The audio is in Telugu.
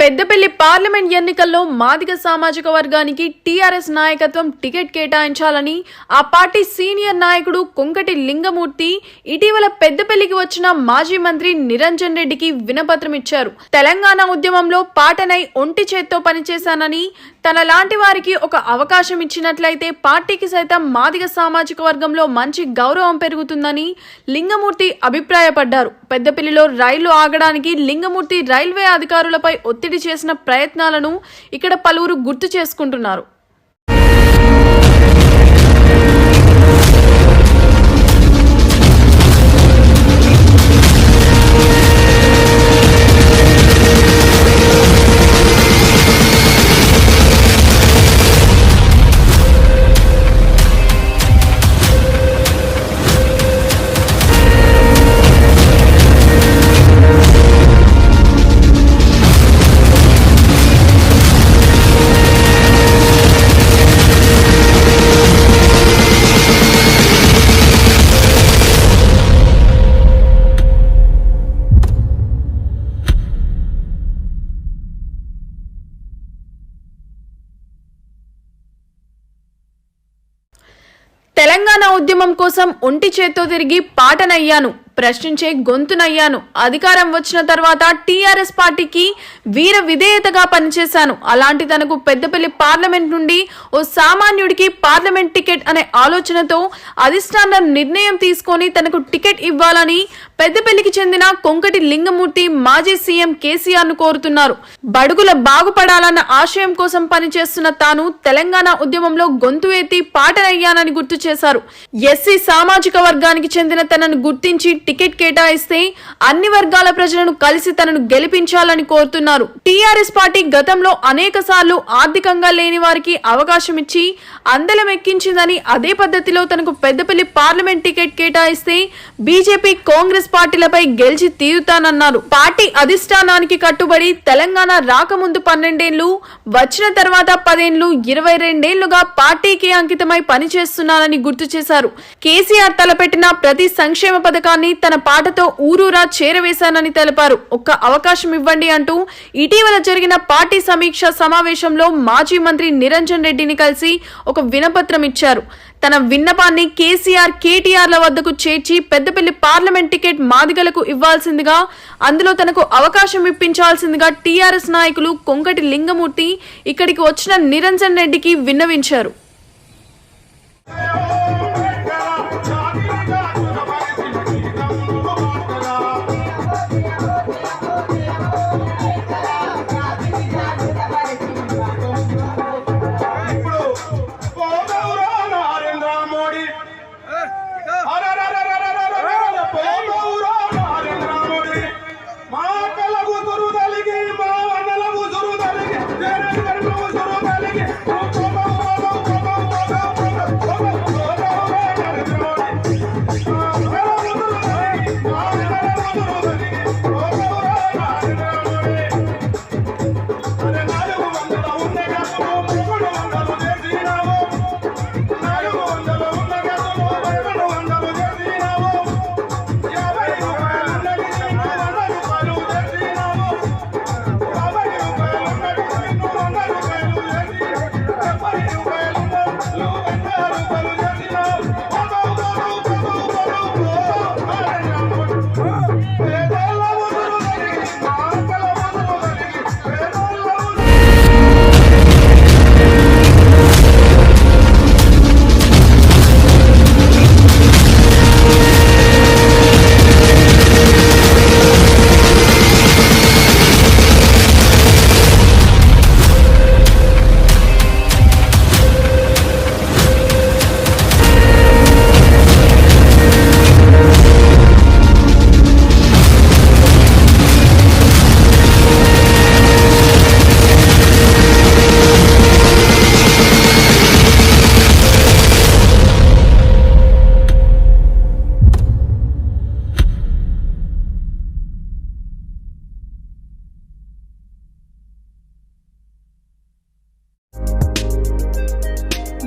పెద్దపల్లి పార్లమెంట్ ఎన్నికల్లో మాదిగ సామాజిక వర్గానికి టీఆర్ఎస్ నాయకత్వం టికెట్ కేటాయించాలని ఆ పార్టీ సీనియర్ నాయకుడు కొంకటి లింగమూర్తి ఇటీవల పెద్దపల్లికి వచ్చిన మాజీ మంత్రి నిరంజన్ రెడ్డికి వినపత్రం ఇచ్చారు. తెలంగాణ ఉద్యమంలో పాటనై ఒంటి చేత్తో పనిచేశానని తన లాంటి వారికి ఒక అవకాశం ఇచ్చినట్లయితే పార్టీకి సైతం మాదిగ సామాజిక వర్గంలో మంచి గౌరవం పెరుగుతుందని లింగమూర్తి అభిప్రాయపడ్డారు. పెద్దపల్లిలో రైలు ఆగడానికి లింగమూర్తి రైల్వే అధికారులపై ఒత్తిడి చేసిన ప్రయత్నాలను ఇక్కడ పలువురు గుర్తు చేసుకుంటున్నారు. తెలంగాణ ఉద్యమం కోసం ఒంటి చేత్తో తిరిగి పాటనయ్యాను. ప్రశ్నించే గొంతునయ్యాను అధికారం వచ్చిన తర్వాత టీఆర్ఎస్ పార్టీకి వీర విధేయతగా పనిచేశాను. అలాంటి తనకు పెద్దపల్లి పార్లమెంట్ నుండి ఓ సామాన్యుడికి పార్లమెంట్ టికెట్ అనే ఆలోచనతో అధిష్టానం నిర్ణయం తీసుకొని తనకు టికెట్ ఇవ్వాలని పెద్దపల్లికి చెందిన కొంకటి లింగమూర్తి మాజీ సీఎం కేసీఆర్ను కోరుతున్నారు. బడుగుల బాగుపడాలన్న ఆశయం కోసం పనిచేస్తున్న తాను తెలంగాణ ఉద్యమంలో గొంతు ఎత్తి పాటనయ్యానని గుర్తు చేశారు. ఎస్సీ సామాజిక వర్గానికి చెందిన తనను గుర్తించి టికెట్ కేటాయిస్తే అన్ని వర్గాల ప్రజలను కలిసి తనను గెలిపించాలని కోరుతున్నారు. టీఆర్ఎస్ పార్టీ గతంలో అనేక ఆర్థికంగా లేని వారికి అవకాశం ఇచ్చి అందలం ఎక్కించిందని అదే పద్ధతిలో తనకు పెద్దపల్లి పార్లమెంట్ టికెట్ కేటాయిస్తే బీజేపీ కాంగ్రెస్ పార్టీలపై గెలిచి తీరుతానన్నారు. పార్టీ అధిష్టానానికి కట్టుబడి తెలంగాణ రాకముందు పన్నెండేళ్ళు వచ్చిన తర్వాత పదేళ్ళు ఇరవై రెండేళ్ళుగా పార్టీకి అంకితమై పనిచేస్తున్నానని గుర్తు చేశారు. కేసీఆర్ తలపెట్టిన ప్రతి సంక్షేమ పథకాన్ని తన పాటతో ఊరూరా చేరవేశానని తెలిపారు. ఒక్క అవకాశం ఇవ్వండి అంటూ ఇటీవల జరిగిన పార్టీ సమీక్ష సమావేశంలో మాజీ మంత్రి నిరంజన్ రెడ్డిని కలిసి ఒక వినపత్రం ఇచ్చారు. తన విన్నపాన్ని కేసీఆర్ కేటీఆర్ల వద్దకు చేర్చి పెద్దపల్లి పార్లమెంట్ టికెట్ మాదిగలకు ఇవ్వాల్సిందిగా అందులో తనకు అవకాశం ఇప్పించాల్సిందిగా టీఆర్ఎస్ నాయకులు కొంకటి లింగమూర్తి ఇక్కడికి వచ్చిన నిరంజన్ రెడ్డికి విన్నవించారు.